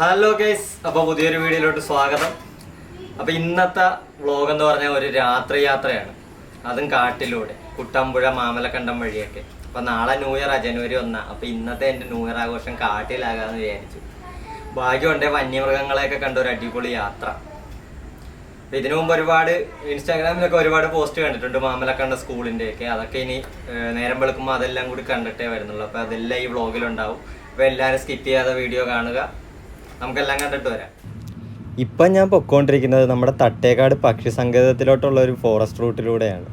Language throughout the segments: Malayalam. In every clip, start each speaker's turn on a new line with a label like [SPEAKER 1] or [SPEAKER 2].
[SPEAKER 1] ഹലോ ഗൈസ് അപ്പോൾ പുതിയൊരു വീഡിയോയിലോട്ട് സ്വാഗതം. അപ്പോൾ ഇന്നത്തെ വ്ളോഗ് എന്ന് പറഞ്ഞാൽ ഒരു രാത്രി യാത്രയാണ് അതും കാട്ടിലൂടെ കുട്ടമ്പുഴ മാമലക്കണ്ടം വഴിയൊക്കെ. അപ്പോൾ നാളെ ന്യൂ ഇയർ ആ ജനുവരി ഒന്നാ. അപ്പോൾ ഇന്നത്തെ എന്റെ ന്യൂ ഇയർ ആഘോഷം കാട്ടിലാകാമെന്ന് വിചാരിച്ചു. ഭാഗ്യമുണ്ടേ വന്യമൃഗങ്ങളെയൊക്കെ കണ്ട ഒരു അടിപൊളി യാത്ര. അപ്പൊ ഇതിനു മുമ്പ് ഒരുപാട് ഇൻസ്റ്റാഗ്രാമിലൊക്കെ ഒരുപാട് പോസ്റ്റ് കണ്ടിട്ടുണ്ട് മാമലക്കണ്ട സ്കൂളിന്റെ ഒക്കെ അതൊക്കെ ഇനി നേരം വെളുക്കുമ്പോൾ അതെല്ലാം കൂടി കണ്ടിട്ടേ വരുന്നുള്ളൂ. അപ്പൊ അതെല്ലാം ഈ വ്ളോഗിലുണ്ടാവും അപ്പൊ എല്ലാവരും സ്കിപ്പ് ചെയ്യാതെ വീഡിയോ കാണുക. നമുക്കെല്ലാം കണ്ടിട്ട് വരാം. ഇപ്പം ഞാൻ പൊക്കോണ്ടിരിക്കുന്നത് നമ്മുടെ തട്ടേക്കാട് പക്ഷി സങ്കേതത്തിലോട്ടുള്ള ഒരു ഫോറസ്റ്റ് റൂട്ടിലൂടെയാണ്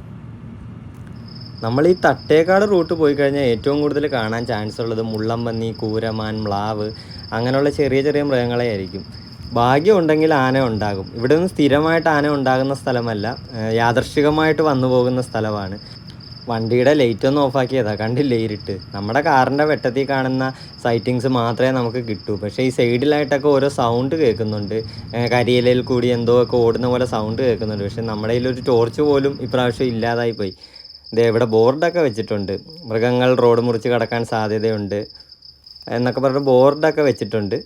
[SPEAKER 1] നമ്മൾ ഈ തട്ടേക്കാട് റൂട്ട് പോയി കഴിഞ്ഞാൽ ഏറ്റവും കൂടുതൽ കാണാൻ ചാൻസ് ഉള്ളത് മുള്ളമ്പന്നി കൂരമാൻ മ്ലാവ് അങ്ങനെയുള്ള ചെറിയ ചെറിയ മൃഗങ്ങളെ ആയിരിക്കും. ഭാഗ്യമുണ്ടെങ്കിൽ ആന ഉണ്ടാകും. ഇവിടെ നിന്ന് സ്ഥിരമായിട്ട് ആന ഉണ്ടാകുന്ന സ്ഥലമല്ല. യാദർശികമായിട്ട് വന്നു പോകുന്ന സ്ഥലമാണ്. വണ്ടിയുടെ ലൈറ്റ് ഒന്ന് ഓഫാക്കിയതാ. കണ്ടില്ലേ ഇരുട്ട്? നമ്മുടെ കാറിന്റെ വെട്ടത്തിൽ കാണുന്ന സൈറ്റിങ്സ് മാത്രമേ നമുക്ക് കിട്ടൂ. പക്ഷേ ഈ സൈഡിലായിട്ടൊക്കെ ഓരോ സൗണ്ട് കേൾക്കുന്നുണ്ട്. കരിയിലയിൽ കൂടി എന്തോ ഒക്കെ ഓടുന്ന പോലെ സൗണ്ട് കേൾക്കുന്നുണ്ട്. പക്ഷേ നമ്മുടെ ഒരു ടോർച്ച് പോലും ഇപ്രാവശ്യം ഇല്ലാതായി പോയി. ദേ ഇവിടെ ബോർഡൊക്കെ വെച്ചിട്ടുണ്ട്. മൃഗങ്ങൾ റോഡ് മുറിച്ച് കടക്കാൻ സാധ്യതയുണ്ട് എന്നൊക്കെ പറഞ്ഞിട്ട് ബോർഡൊക്കെ വെച്ചിട്ടുണ്ട്.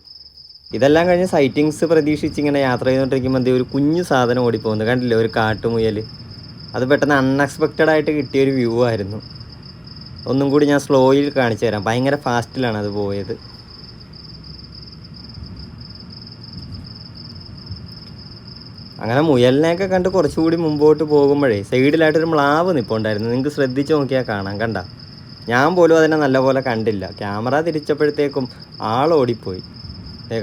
[SPEAKER 1] ഇതെല്ലാം കഴിഞ്ഞ് സൈറ്റിങ്സ് പ്രതീക്ഷിച്ച് ഇങ്ങനെ യാത്ര ചെയ്തുകൊണ്ടിരിക്കുമ്പോൾ എന്തേ ഒരു കുഞ്ഞു സാധനം ഓടിപ്പോകുന്നത് കണ്ടില്ലേ? ഒരു കാട്ടുമുയൽ അത് പെട്ടെന്ന് അൺഎക്സ്പെക്റ്റഡ് ആയിട്ട് കിട്ടിയൊരു വ്യൂ ആയിരുന്നു. ഒന്നും കൂടി ഞാൻ സ്ലോയിൽ കാണിച്ചു തരാം. ഭയങ്കര ഫാസ്റ്റിലാണ് അത് പോയത്. അങ്ങനെ മുയലിനെയൊക്കെ കണ്ട് കുറച്ചുകൂടി മുമ്പോട്ട് പോകുമ്പോഴേ സൈഡിലായിട്ടൊരു മ്ലാവ് നിൽപ്പുണ്ടായിരുന്നു നിങ്ങൾക്ക് ശ്രദ്ധിച്ച് നോക്കിയാൽ കാണാം കണ്ട? ഞാൻ പോലും അതിനെ നല്ലപോലെ കണ്ടില്ല. ക്യാമറ തിരിച്ചപ്പോഴത്തേക്കും ആളോടിപ്പോയി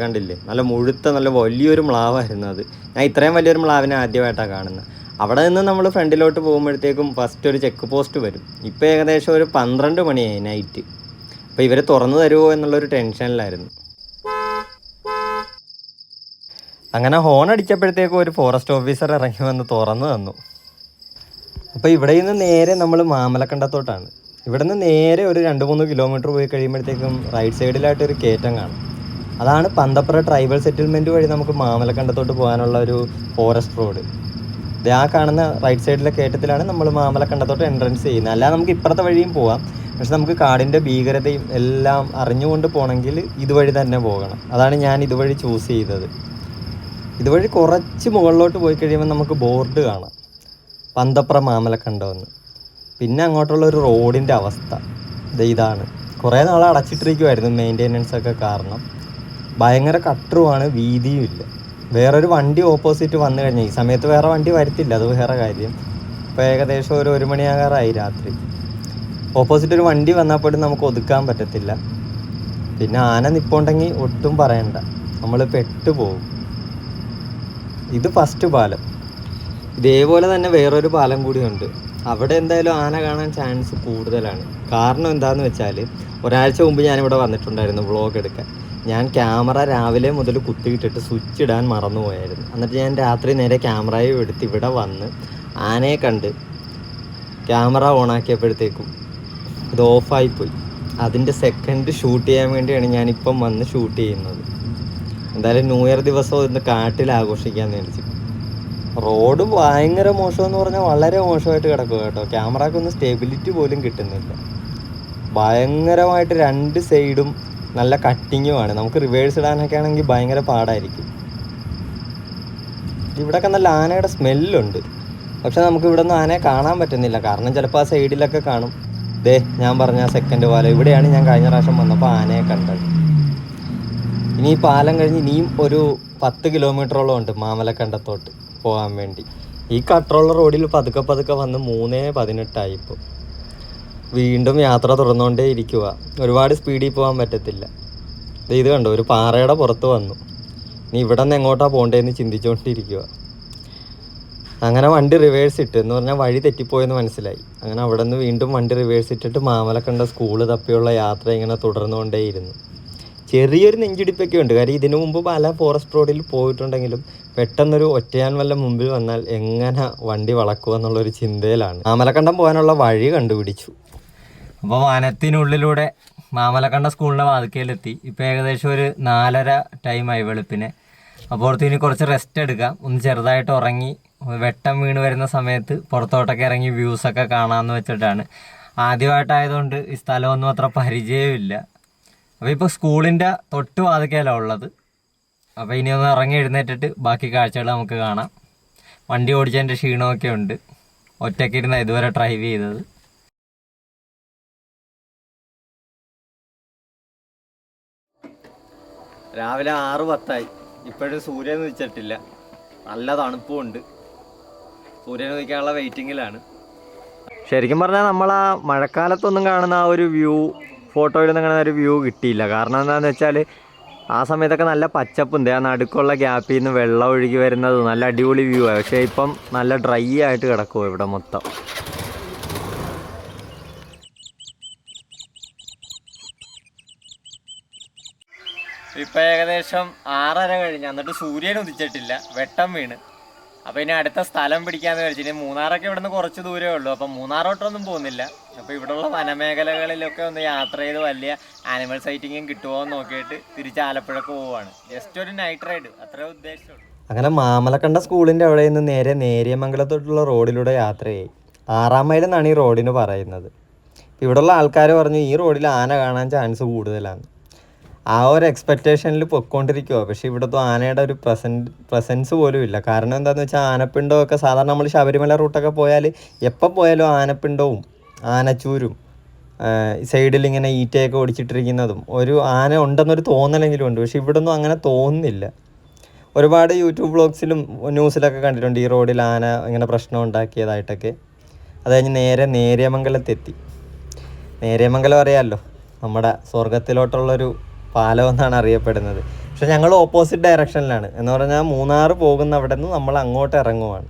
[SPEAKER 1] കണ്ടില്ലേ? നല്ല മുഴുത്ത നല്ല വലിയൊരു മ്ലാവായിരുന്നു അത്. ഞാൻ ഇത്രയും വലിയൊരു മ്ലാവിനെ ആദ്യമായിട്ടാണ് കാണുന്നത് അവിടെ നിന്ന് നമ്മൾ ഫ്രണ്ടിലോട്ട് പോകുമ്പോഴത്തേക്കും ഫസ്റ്റ് ഒരു ചെക്ക് പോസ്റ്റ് വരും. ഇപ്പോൾ ഏകദേശം ഒരു പന്ത്രണ്ട് മണിയായി നൈറ്റ് അപ്പോൾ ഇവർ തുറന്നു തരുമോ എന്നുള്ളൊരു ടെൻഷനിലായിരുന്നു. അങ്ങനെ ഹോൺ അടിച്ചപ്പോഴത്തേക്കും ഒരു ഫോറസ്റ്റ് ഓഫീസർ ഇറങ്ങി വന്ന് തുറന്നു തന്നു. അപ്പോൾ ഇവിടെ നിന്ന് നേരെ നമ്മൾ മാമലക്കണ്ടത്തോട്ടാണ്. ഇവിടെ നിന്ന് നേരെ ഒരു രണ്ട് മൂന്ന് കിലോമീറ്റർ പോയി കഴിയുമ്പോഴത്തേക്കും റൈറ്റ് സൈഡിലായിട്ട് ഒരു കയറ്റം കാണും. അതാണ് പന്തപ്പുറ ട്രൈബൽ സെറ്റിൽമെന്റ് വഴി നമുക്ക് മാമലക്കണ്ടത്തോട്ട് പോകാനുള്ള ഒരു ഫോറസ്റ്റ് റോഡ് ഇത് ആ കാണുന്ന റൈറ്റ് സൈഡിലെ കയറ്റത്തിലാണ് നമ്മൾ മാമലക്കണ്ടത്തോട്ട് എൻട്രൻസ് ചെയ്യുന്നത്. അല്ലാതെ നമുക്ക് ഇപ്പുറത്തെ വഴിയും പോവാം. പക്ഷെ നമുക്ക് കാടിന്റെ ഭീകരതയും എല്ലാം അറിഞ്ഞുകൊണ്ട് പോകണമെങ്കിൽ ഇതുവഴി തന്നെ പോകണം. അതാണ് ഞാൻ ഇതുവഴി ചൂസ് ചെയ്തത്. ഇതുവഴി കുറച്ച് മുകളിലോട്ട് പോയി കഴിയുമ്പോൾ നമുക്ക് ബോർഡ് കാണാം. പന്തപ്ര മാമലക്കണ്ടമെന്ന് പിന്നെ അങ്ങോട്ടുള്ള ഒരു റോഡിന്റെ അവസ്ഥ. ഇതാണ്. കുറേ നാൾ അടച്ചിട്ടിരിക്കുമായിരുന്നു മെയിന്റെനൻസ് ഒക്കെ കാരണം. ഭയങ്കര കട്ടറുമാണ് വീതിയും ഇല്ല. വേറൊരു വണ്ടി ഓപ്പോസിറ്റ് വന്നു കഴിഞ്ഞു. ഈ സമയത്ത് വേറെ വണ്ടി വരത്തില്ല. അത് വേറെ കാര്യം. ഇപ്പോൾ ഏകദേശം ഒരു ഒരു മണിയാകാറായി രാത്രി. ഓപ്പോസിറ്റ് ഒരു വണ്ടി വന്നാൽ പോലും നമുക്ക് ഒതുക്കാൻ പറ്റത്തില്ല. പിന്നെ ആന നിപ്പുണ്ടെങ്കിൽ ഒട്ടും പറയണ്ട. നമ്മൾ പെട്ടുപോകും. ഇത് ഫസ്റ്റ് പാലം. ഇതേപോലെ തന്നെ വേറൊരു പാലം കൂടിയുണ്ട്. അവിടെ എന്തായാലും ആന കാണാൻ ചാൻസ് കൂടുതലാണ്. കാരണം എന്താണെന്ന് വെച്ചാൽ ഒരാഴ്ച മുമ്പ് ഞാനിവിടെ വന്നിട്ടുണ്ടായിരുന്നു വ്ളോഗ് എടുക്കാൻ. ഞാൻ ക്യാമറ രാവിലെ മുതൽ കുത്തിയിട്ടിട്ട് സ്വിച്ച് ഇടാൻ മറന്നുപോയായിരുന്നു. എന്നിട്ട് ഞാൻ രാത്രി നേരെ ക്യാമറയും എടുത്ത് ഇവിടെ വന്ന് ആനയെ കണ്ട് ക്യാമറ ഓണാക്കിയപ്പോഴത്തേക്കും ഇത് ഓഫായിപ്പോയി അതിന്റെ സെക്കൻഡ് ഷൂട്ട് ചെയ്യാൻ വേണ്ടിയാണ് ഞാനിപ്പം വന്ന് ഷൂട്ട് ചെയ്യുന്നത്. എന്തായാലും ന്യൂ ഇയർ ദിവസം ഇന്ന് കാട്ടിൽ ആഘോഷിക്കാൻ വേണ്ടി റോഡ് ഭയങ്കര മോശമെന്ന് പറഞ്ഞാൽ വളരെ മോശമായിട്ട് കിടക്കുക കേട്ടോ. ക്യാമറക്കൊന്നും സ്റ്റെബിലിറ്റി പോലും കിട്ടുന്നില്ല. ഭയങ്കരമായിട്ട് രണ്ട് സൈഡും നല്ല കട്ടിങ്ങുമാണ് നമുക്ക് റിവേഴ്സ് ഇടാനൊക്കെ ആണെങ്കിൽ ഭയങ്കര പാടായിരിക്കും. ഇവിടെയൊക്കെ നല്ല ആനയുടെ സ്മെല്ലുണ്ട് പക്ഷെ നമുക്ക് ഇവിടെ നിന്ന് ആനയെ കാണാൻ പറ്റുന്നില്ല. കാരണം ചിലപ്പോൾ ആ സൈഡിലൊക്കെ കാണും. ദേ ഞാൻ പറഞ്ഞ സെക്കൻഡ് പാലം ഇവിടെയാണ് ഞാൻ കഴിഞ്ഞ പ്രാവശ്യം വന്നപ്പോൾ ആനയെ കണ്ടത്. ഇനി ഈ പാലം കഴിഞ്ഞ് ഇനിയും ഒരു പത്ത് കിലോമീറ്ററോളം ഉണ്ട് മാമലക്കണ്ടത്തോട്ട് പോകാൻ വേണ്ടി. ഈ കട്രോളർ റോഡിൽ പതുക്കെ പതുക്കെ വന്ന് മൂന്നേ പതിനെട്ടായി ഇപ്പോൾ വീണ്ടും യാത്ര തുറന്നുകൊണ്ടേ ഇരിക്കുക. ഒരുപാട് സ്പീഡിൽ പോകാൻ പറ്റത്തില്ല. ഇത് കണ്ടോ? ഒരു പാറയുടെ പുറത്ത് വന്നു. നീ ഇവിടെ നിന്ന് എങ്ങോട്ടാണ് പോകേണ്ടതെന്ന് ചിന്തിച്ചുകൊണ്ടിരിക്കുക. അങ്ങനെ വണ്ടി റിവേഴ്സ് ഇട്ട് എന്ന് പറഞ്ഞാൽ വഴി തെറ്റിപ്പോയെന്ന് മനസ്സിലായി. അങ്ങനെ അവിടെ നിന്ന് വീണ്ടും വണ്ടി റിവേഴ്സ് ഇട്ടിട്ട് മാമലക്കണ്ട സ്കൂൾ തപ്പിയുള്ള യാത്ര ഇങ്ങനെ തുടർന്നുകൊണ്ടേയിരുന്നു. ചെറിയൊരു നെഞ്ചിടിപ്പൊക്കെ ഉണ്ട്. കാര്യം ഇതിനു മുമ്പ് പല ഫോറസ്റ്റ് റോഡിൽ പോയിട്ടുണ്ടെങ്കിലും പെട്ടെന്നൊരു ഒറ്റയാൻ വല്ല മുമ്പിൽ വന്നാൽ എങ്ങനെ വണ്ടി വളക്കുക എന്നുള്ളൊരു ചിന്തയിലാണ് മാമലക്കണ്ടം പോകാനുള്ള വഴി കണ്ടുപിടിച്ചു. അപ്പോൾ വനത്തിനുള്ളിലൂടെ മാമലക്കണ്ട സ്കൂളിന്റെ വാതിക്കയിലെത്തി ഇപ്പോൾ ഏകദേശം ഒരു നാലര ടൈമായി വെളുപ്പിന്. അപ്പോൾ ഇനി കുറച്ച് റെസ്റ്റ് എടുക്കാം. ഒന്ന് ചെറുതായിട്ട് ഉറങ്ങി വെട്ടം വീണ് വരുന്ന സമയത്ത് പുറത്തോട്ടൊക്കെ ഇറങ്ങി വ്യൂസൊക്കെ കാണാമെന്ന് വെച്ചിട്ടാണ്. ആദ്യമായിട്ടായതുകൊണ്ട് ഈ സ്ഥലമൊന്നും അത്ര പരിചയമില്ല അപ്പോൾ ഇപ്പോൾ സ്കൂളിന്റെ തൊട്ട് വാതിക്കലാണ് ഉള്ളത്. അപ്പോൾ ഇനി ഒന്ന് ഇറങ്ങി എഴുന്നേറ്റിട്ട് ബാക്കി കാഴ്ചകൾ നമുക്ക് കാണാം. വണ്ടി ഓടിച്ചതിന്റെ ക്ഷീണമൊക്കെ ഉണ്ട്. ഒറ്റയ്ക്കിരുന്ന ഇതുവരെ ഡ്രൈവ് ചെയ്തത്. രാവിലെ ആറ് പത്തായി. ഇപ്പോഴും സൂര്യൻ ഉദിച്ചിട്ടില്ല. നല്ല തണുപ്പും ഉണ്ട് സൂര്യൻ ഉദിക്കാനുള്ള വെയിറ്റിങ്ങിലാണ്. ശരിക്കും പറഞ്ഞാൽ നമ്മൾ ആ മഴക്കാലത്തൊന്നും കാണുന്ന ആ ഒരു വ്യൂ ഫോട്ടോയിലൊന്നും കാണുന്ന ഒരു വ്യൂ കിട്ടിയില്ല. കാരണം എന്താണെന്ന് വെച്ചാൽ ആ സമയത്തൊക്കെ നല്ല പച്ചപ്പുണ്ട്. ആ നടുക്കുള്ള ഗ്യാപ്പിൽ നിന്ന് വെള്ളം ഒഴുകി വരുന്നത് നല്ല അടിപൊളി വ്യൂ ആണ് പക്ഷേ ഇപ്പം നല്ല ഡ്രൈ ആയിട്ട് കിടക്കുമോ ഇവിടെ മൊത്തം. ഇപ്പം ഏകദേശം ആറര കഴിഞ്ഞ്. എന്നിട്ട് സൂര്യൻ ഉദിച്ചിട്ടില്ല. വെട്ടം വീണ്. അപ്പോൾ ഇനി അടുത്ത സ്ഥലം പിടിക്കാന്ന് വിചാരിച്ചു ഇനി മൂന്നാറൊക്കെ ഇവിടുന്ന് കുറച്ച് ദൂരമേ ഉള്ളൂ. അപ്പം മൂന്നാറോട്ടൊന്നും പോകുന്നില്ല. അപ്പോൾ ഇവിടെയുള്ള വനമേഖലകളിലൊക്കെ ഒന്ന് യാത്ര ചെയ്ത് വലിയ ആനിമൽ സൈറ്റിങ്ങും കിട്ടുമോ എന്ന് നോക്കിയിട്ട് തിരിച്ച് ആലപ്പുഴക്ക് പോവാണ്. ജസ്റ്റ് ഒരു നൈറ്റ് റൈഡ് അത്രേ ഉദ്ദേശമുള്ളൂ അങ്ങനെ മാമലക്കണ്ട സ്കൂളിന്റെ അവിടെ നിന്ന് നേരെ നേരിയമംഗലത്തോട്ടുള്ള റോഡിലൂടെ യാത്രയായി. ആറാം മൈൽ എന്നാണ് ഈ റോഡിന് പറയുന്നത്. ഇവിടെയുള്ള ആൾക്കാർ പറഞ്ഞു ഈ റോഡിൽ ആന കാണാൻ ചാൻസ് കൂടുതലാണ് ആ ഒരു എക്സ്പെക്റ്റേഷനിൽ പൊയ്ക്കൊണ്ടിരിക്കുക പക്ഷെ ഇവിടുത്തെ ആനയുടെ ഒരു പ്രസന്റ് പ്രസൻസ് പോലും ഇല്ല. കാരണം എന്താണെന്ന് വെച്ചാൽ ആനപ്പിണ്ടമൊക്കെ സാധാരണ നമ്മൾ ശബരിമല റൂട്ടൊക്കെ പോയാൽ എപ്പോൾ പോയാലും ആനപ്പിണ്ടവും ആനച്ചൂരും സൈഡിൽ ഇങ്ങനെ ഈറ്റയൊക്കെ ഓടിച്ചിട്ടിരിക്കുന്നതും. ഒരു ആന ഉണ്ടെന്നൊരു തോന്നലെങ്കിലും ഉണ്ട്. പക്ഷെ ഇവിടെ ഒന്നും അങ്ങനെ തോന്നുന്നില്ല. ഒരുപാട് യൂട്യൂബ് വ്ളോഗ്സിലും ന്യൂസിലൊക്കെ കണ്ടിട്ടുണ്ട് ഈ റോഡിൽ ആന ഇങ്ങനെ പ്രശ്നം ഉണ്ടാക്കിയതായിട്ടൊക്കെ. അത് കഴിഞ്ഞ് നേരെ നേര്യമംഗലത്തെത്തി. നേര്യമംഗലം അറിയാമല്ലോ നമ്മുടെ സ്വർഗത്തിലോട്ടുള്ളൊരു പാലം എന്നാണ് അറിയപ്പെടുന്നത്. പക്ഷെ ഞങ്ങൾ ഓപ്പോസിറ്റ് ഡയറക്ഷനിലാണ് എന്ന് പറഞ്ഞാൽ മൂന്നാർ പോകുന്ന അവിടെ നിന്ന് നമ്മൾ അങ്ങോട്ട് ഇറങ്ങുവാണ്.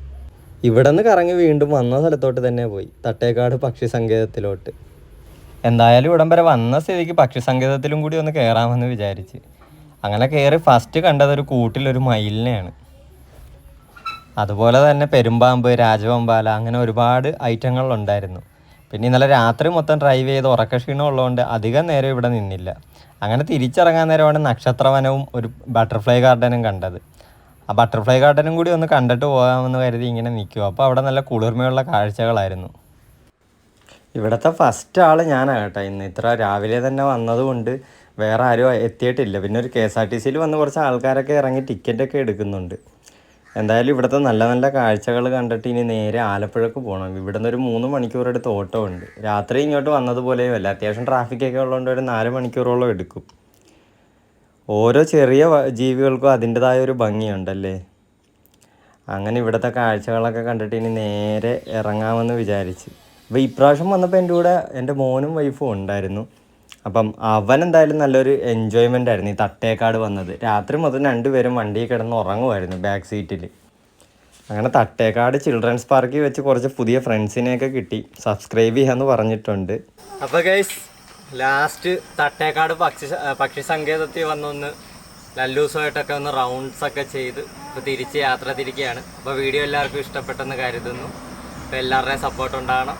[SPEAKER 1] ഇവിടെ നിന്ന് കറങ്ങി വീണ്ടും വന്ന സ്ഥലത്തോട്ട് തന്നെ പോയി. തട്ടേക്കാട് പക്ഷി സങ്കേതത്തിലോട്ട്. എന്തായാലും ഇവിടം വരെ വന്ന സ്ഥിതിക്ക് പക്ഷി സങ്കേതത്തിലും കൂടി ഒന്ന് കയറാമെന്ന് വിചാരിച്ച്. അങ്ങനെ കയറി ഫസ്റ്റ് കണ്ടത് ഒരു കൂട്ടിലൊരു മയിലിനെയാണ്. അതുപോലെ തന്നെ പെരുമ്പാമ്പ് രാജവമ്പാല അങ്ങനെ ഒരുപാട് ഐറ്റങ്ങളുണ്ടായിരുന്നു പിന്നെ ഇന്നലെ രാത്രി മൊത്തം ഡ്രൈവ് ചെയ്ത് ഉറക്കക്ഷീണം ഉള്ളതുകൊണ്ട് അധികം നേരം ഇവിടെ നിന്നില്ല. അങ്ങനെ തിരിച്ചിറങ്ങാൻ നേരമാണ് നക്ഷത്രവനവും ഒരു ബട്ടർഫ്ലൈ ഗാർഡനും കണ്ടത്. ആ ബട്ടർഫ്ലൈ ഗാർഡനും കൂടി ഒന്ന് കണ്ടിട്ട് പോകാമെന്ന് കരുതി ഇങ്ങനെ നിൽക്കും അപ്പോൾ അവിടെ നല്ല കുളിർമയുള്ള കാഴ്ചകളായിരുന്നു. ഇവിടുത്തെ ഫസ്റ്റ് ആൾ ഞാനാണ് കേട്ടോ. ഇന്ന് ഇത്ര രാവിലെ തന്നെ വന്നതുകൊണ്ട് വേറെ ആരും എത്തിയിട്ടില്ല. പിന്നെ ഒരു കെ എസ് ആർ ടി സിയിൽ വന്ന് കുറച്ച് ആൾക്കാരൊക്കെ ഇറങ്ങി ടിക്കറ്റൊക്കെ എടുക്കുന്നുണ്ട്. എന്തായാലും ഇവിടുത്തെ നല്ല നല്ല കാഴ്ചകൾ കണ്ടിട്ട് ഇനി നേരെ ആലപ്പുഴക്ക് പോകണം ഇവിടെ നിന്ന് ഒരു മൂന്ന് മണിക്കൂർ എടുത്ത് ഓട്ടോ ഉണ്ട്. രാത്രി ഇങ്ങോട്ട് വന്നതുപോലെയും അല്ല. അത്യാവശ്യം ട്രാഫിക്കൊക്കെ ഉള്ളതുകൊണ്ട് ഒരു നാല് മണിക്കൂറോളം എടുക്കും. ഓരോ ചെറിയ ജീവികൾക്കും അതിന്റെതായ ഒരു ഭംഗിയുണ്ടല്ലേ? അങ്ങനെ ഇവിടുത്തെ കാഴ്ചകളൊക്കെ കണ്ടിട്ട് ഇനി നേരെ ഇറങ്ങാമെന്ന് വിചാരിച്ച്. അപ്പോൾ ഇപ്രാവശ്യം വന്നപ്പോൾ എന്റെ കൂടെ എന്റെ മോനും വൈഫും ഉണ്ടായിരുന്നു. അപ്പം അവൻ എന്തായാലും നല്ലൊരു എൻജോയ്മെന്റ് ആയിരുന്നു. ഈ തട്ടേക്കാട് വന്നത്. രാത്രി മുതൽ രണ്ടുപേരും വണ്ടിയിൽ കിടന്ന് ഉറങ്ങുമായിരുന്നു ബാക്ക് സീറ്റിൽ അങ്ങനെ തട്ടേക്കാട് ചിൽഡ്രൻസ് പാർക്കിൽ വെച്ച് കുറച്ച് പുതിയ ഫ്രണ്ട്സിനെയൊക്കെ കിട്ടി. സബ്സ്ക്രൈബ് ചെയ്യാന്ന് പറഞ്ഞിട്ടുണ്ട്. അപ്പോൾ ഗൈസ് ലാസ്റ്റ് തട്ടേക്കാട് പക്ഷി പക്ഷി സങ്കേതത്തിൽ വന്നൊന്ന് ലല്ലൂസുമായിട്ടൊക്കെ ഒന്ന് റൗണ്ട്സ് ഒക്കെ ചെയ്ത് ഇപ്പോൾ തിരിച്ച് യാത്ര തിരിക്കുകയാണ്. അപ്പോൾ വീഡിയോ എല്ലാവർക്കും ഇഷ്ടപ്പെട്ടെന്ന് കരുതുന്നു. അപ്പോൾ എല്ലാവരുടെയും സപ്പോർട്ട് ഉണ്ടാകണം